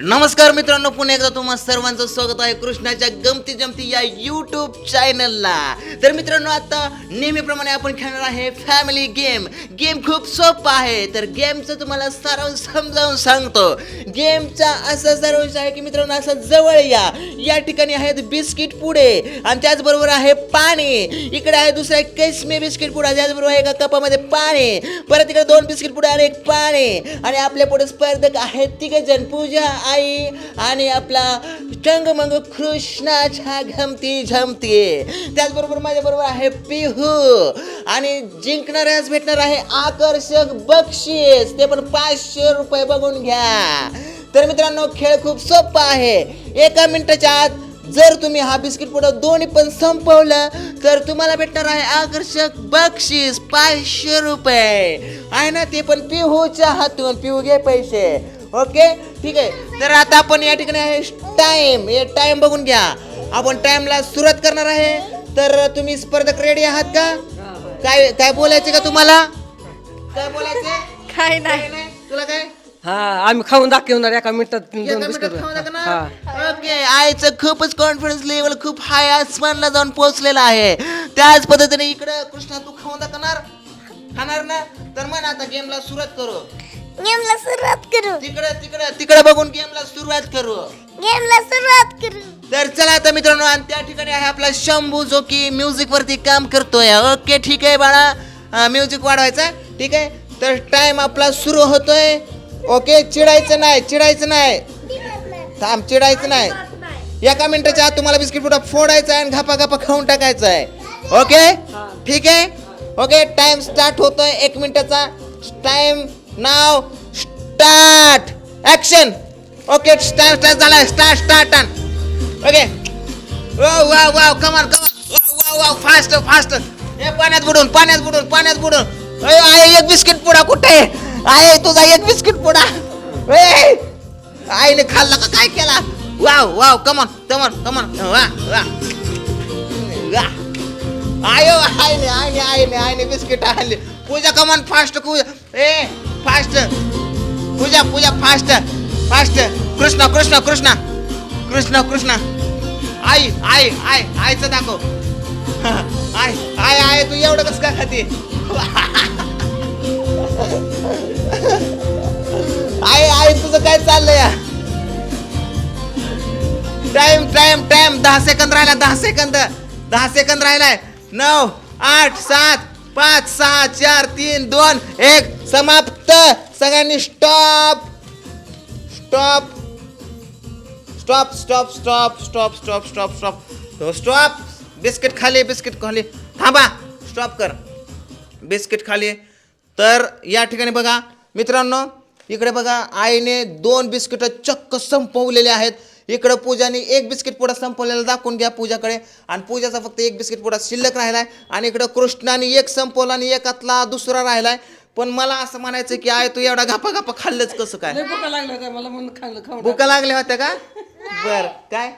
नमस्कार मित्रांनो पुन्हा एकदा तुम्हा सर्वांचं स्वागत आहे कृष्णाच्या गमती जमती या युट्यूब चॅनलला तर मित्रांनो आता नेहमीप्रमाणे आपण खेळणार आहे फॅमिली गेम गेम खूप सोपा आहे तर गेमचं तुम्हाला सारांश समजावून सांगतो. गेमचा असा सारांश आहे की मित्रांनो असं जवळ या. या ठिकाणी आहेत बिस्किट पुढे आणि त्याचबरोबर आहे पाणी. इकडे आहे दुसरा एक बिस्किट पुडा त्याचबरोबर आहे एका कपामध्ये पाणी. परत इकडे दोन बिस्किट पुडे आणि एक पाणी. आणि आपल्या पुढे स्पर्धक आहेत तिघे जण पूजा आई आणि आपला चंगमंग कृष्णाच्या घमती झमती. त्याचबरोबर माझ्याबरोबर आहे पिहू आणि जिंकणाऱ्यास भेटणार आहे आकर्षक बक्षीस. ते पण पाचशे रुपये बघून घ्या. तर मित्रांनो खेळ खूप सोपा आहे. एका मिनिटाच्या आत जर तुम्ही हा बिस्किट पुढं दोन्ही पण संपवलं तर तुम्हाला भेटणार आहे आकर्षक बक्षीस पाचशे रुपये. आहे ना ते पण पिहूच्या हातून. पिहू घे पैसे. ओके? ठीक आहे. तर आता आपण या ठिकाणी आहे टाइम हे टाइम बघून घ्या. आपण टाइमला सुरुवात करणार आहे. तर तुम्ही स्पर्धक रेडी आहात का? काय काय बोलायचे का तुम्हाला? काय बोलायचे? काय नाही? तुला काय? हा आम्ही खाऊन दाखवणार एका मिनिटात दोन बिस्किट. हा? ओके. आईचं खूपच कॉन्फिडन्स लेवल खूप हाय आसमानला जाऊन पोहोचलेला आहे. त्याच पद्धतीने इकडे कृष्णा तू खाऊन दाखवणार? खाणार ना? तर म्हण आता गेमला सुरुवात करू. गेमला सुरुवात करू. तिकडे तिकडे तिकडे बघून गेमला सुरुवात करू. गेमला सुरुवात करू. तर चला आता मित्रांनो आणि त्या ठिकाणी आहे आपला शंभू जो की म्युझिक वरती काम करतोय. ओके ठीक आहे बाळा. म्युझिक वाढवायचा. ठीक आहे? तर टाइम आपला सुरू होतोय. ओके चिडायचं नाही चिडायचं नाही. थांब चिडायचं नाही. एका मिनिटाच्या आत तुम्हाला बिस्किट पुडा फोडायचा आहे आणि घापा घापा खाऊन टाकायचा आहे. ओके? ठीक आहे? ओके टाइम स्टार्ट होतोय एक मिनिटाचा. टाइम नाव start action okay start start झाला स्टार्ट स्टार्ट ओके वा वा वाव कमान कमान वा वाव वाव फास्ट फास्ट हे पाण्यात बुडून पाण्यात बुडून पाण्यात बुडून. अयो आहे एक बिस्किट पुडा कुठे? आहे तुझा एक बिस्किट पुडा. ए आईने खाल्ला का? काय केला? वाव वाव कमॉन कमान कमान वा वा वा आयो आईने आईने आईने आईने बिस्किट आणले. Pooja come on fast Pooja. A fast Pooja Pooja fast fast Krishna Krishna Krishna Krishna Krishna आई आई आई आईचं दाखव. आय आय आय तू एवढं कसं का खाते? आई आई तुझं काय चाललंय टाइम टाइम टाइम दहा सेकंद राहिला दहा सेकंद दहा सेकंद राहिलाय. नऊ आठ सात. पाच सहा चार तीन दोन एक समाप्त. सगळ्यांनी stop stop stop stop stop stop stop stop stop stop biscuit खाली बिस्किट खाली. थांबा. स्टॉप कर. बिस्किट खाली. तर या ठिकाणी बघा मित्रांनो इकडे बघा आईने दोन बिस्किटं चक्क संपवलेले आहेत. इकडं पूजाने एक बिस्किट पुडा संपवलेला दाखवून घ्या पूजाकडे. आणि पूजाचा फक्त एक बिस्किट पुडा शिल्लक राहिलाय. आणि इकडं कृष्णाने एक संपवला आणि एकातला दुसरा राहिलाय. पण मला असं म्हणायचं की आय तू एवढा घापा घापा खाल्लंच कसं काय? भुका लागल्या होत्या मला म्हणून खाल्लं भुका लागल्या होत्या का? बर काय?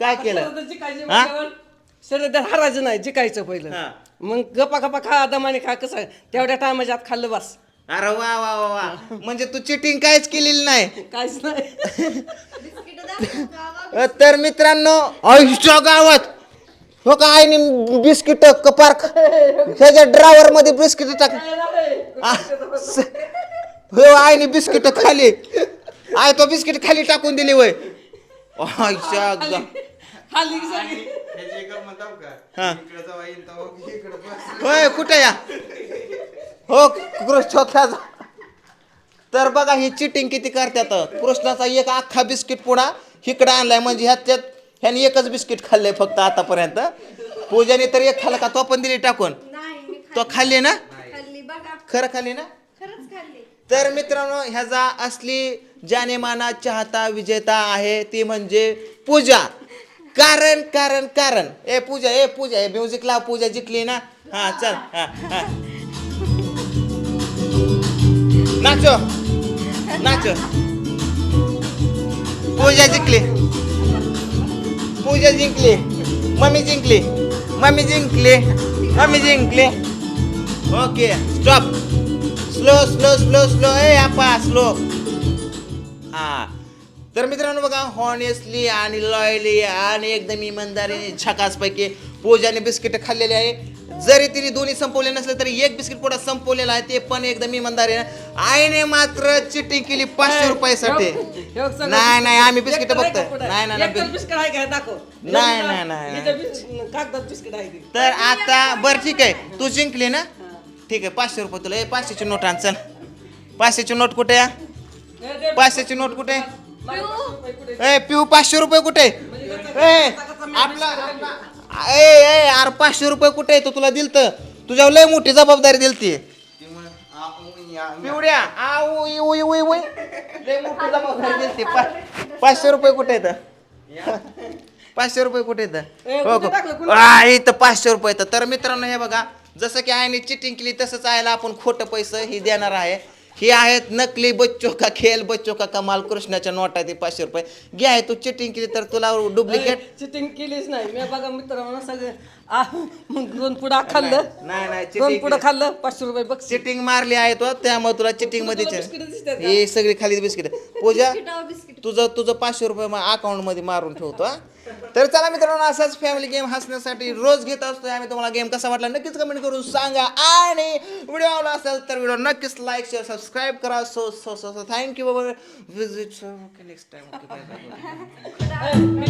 काय केलं? जिकायचं हा? म्हटल्यावर सर तर हरायचं नाही जिकायचं हा. पहिलं मग गप्पा गप्पा खा दमाने खा कसं? तेवढ्या टायमाच्या आत खाल्लं बस. अरे वा वा वा वा. म्हणजे तू चिटिंग काहीच केलेली नाही. काहीच नाही. अ, तर मित्रांनो आयुष्य गावात. हो का आईने बिस्किट कपार ह्याच्या ड्रावर मध्ये बिस्किट टाक आ, स- हो आईने बिस्किट खाली. आय तो बिस्किट खाली टाकून दिली वय. आयुष्य गा खाल्ली की सगळी. हा. होय कुठे या? हो कृष्ण तर बघा ही चिटिंग किती करतात. कृष्णाचा एक अख्खा बिस्किट पुडा इकडे आणलाय. म्हणजे ह्याच्यात ह्याने एकच बिस्किट खाल्लंय फक्त आतापर्यंत. पूजाने तर एक खाल्ला का? तो पण दिली टाकून. तो खाल्ली. ना? खरं खाल्ली ना? तर मित्रांनो ह्याचा असली जानेमाना चाहता विजेता आहे ती म्हणजे पूजा. कारण कारण कारण. ए पूजा ए पूजा ए म्युझिक लाव पूजा जिंकली ना? हा चल. हा हा. नाचो. नाचो. पूजा जिंकली. पूजा जिंकली. मम्मी जिंकली. मम्मी जिंकली. मम्मी जिंकली. Okay stop slow slow slow slow ए आपा स्लो हा. तर मित्रांनो बघा हॉनेस्टली आणि लॉयली आणि एकदम इमानदारीने छकासपैकी पूजाने बिस्किट खाल्लेले आहे. जरी तिने दोन्ही संपवले नसले तरी एक बिस्किट पोटात संपवलेलं आहे. ते पण एकदम इमानदारीने आईने मात्र चिटिंग केली पाचशे रुपयासाठी. नाही नाही आम्ही बिस्किट आहे पुढं? नाही नाही नाही आहे नाही, नाही, आहे. तर आता बरं ठीक आहे. तू जिंकली ना? ठीक आहे पाचशे रुपये तुला. ए पाचशेची नोट आण चल. पाचशेची नोट कुठे आहे? पाचशेची नोट कुठे आहे? ए पिऊ पाचशे रुपये कुठे ए आपला आपला- ए ए यार पाचशे रुपये कुठे आहे तो तुला दिलत तुझ्यावर लय मोठी जबाबदारी दिलती पिवड्या आऊ इऊ इऊ इऊ. लय मोठी जबाबदारी दिलती पा- पाचशे रुपये कुठे आहेत पाचशे रुपये कुठे कुठे हो का? टाकलं? कुठे? आ, इथं पाचशे रुपये येतं तर मित्रांनो हे बघा जसं की आईने चिटिंग केली तसंच आयला आपण खोटं पैसे ही देणार आहे ही आहेत नकली बच्चो का खेळ बच्चो का कमाल कृष्णाच्या नोट आहे ते पाचशे रुपये. घे आहे तू चिटिंग केली तर तुला डुप्लिकेट चिटिंग केलीच नाही. मी बघा मित्रांनो सगळे आ, मग दोन पुढं खाल्लं. नाही नाही दोन चिटिंग पुढं खाल्लं पाचशे रुपये बघ. चिटिंग मारली आहे तो त्यामुळे तुला चिटिंगमध्ये तुला बिस्किटं दिसतात का? हे सगळी खाली बिस्किट. पूजा तुझं तुझं पाचशे रुपये अकाउंटमध्ये मारून ठेवतो हा? तर चला मित्रांनो असाच फॅमिली गेम हसण्यासाठी रोज घेत असतो आम्ही. तुम्हाला गेम कसा वाटला नक्कीच कमेंट करून सांगा. आणि व्हिडिओ आवडला असेल तर व्हिडिओ नक्कीच लाईक शेअर सबस्क्राईब करा. So so so so thank you बाबा विजिट नेक्स्ट टाइम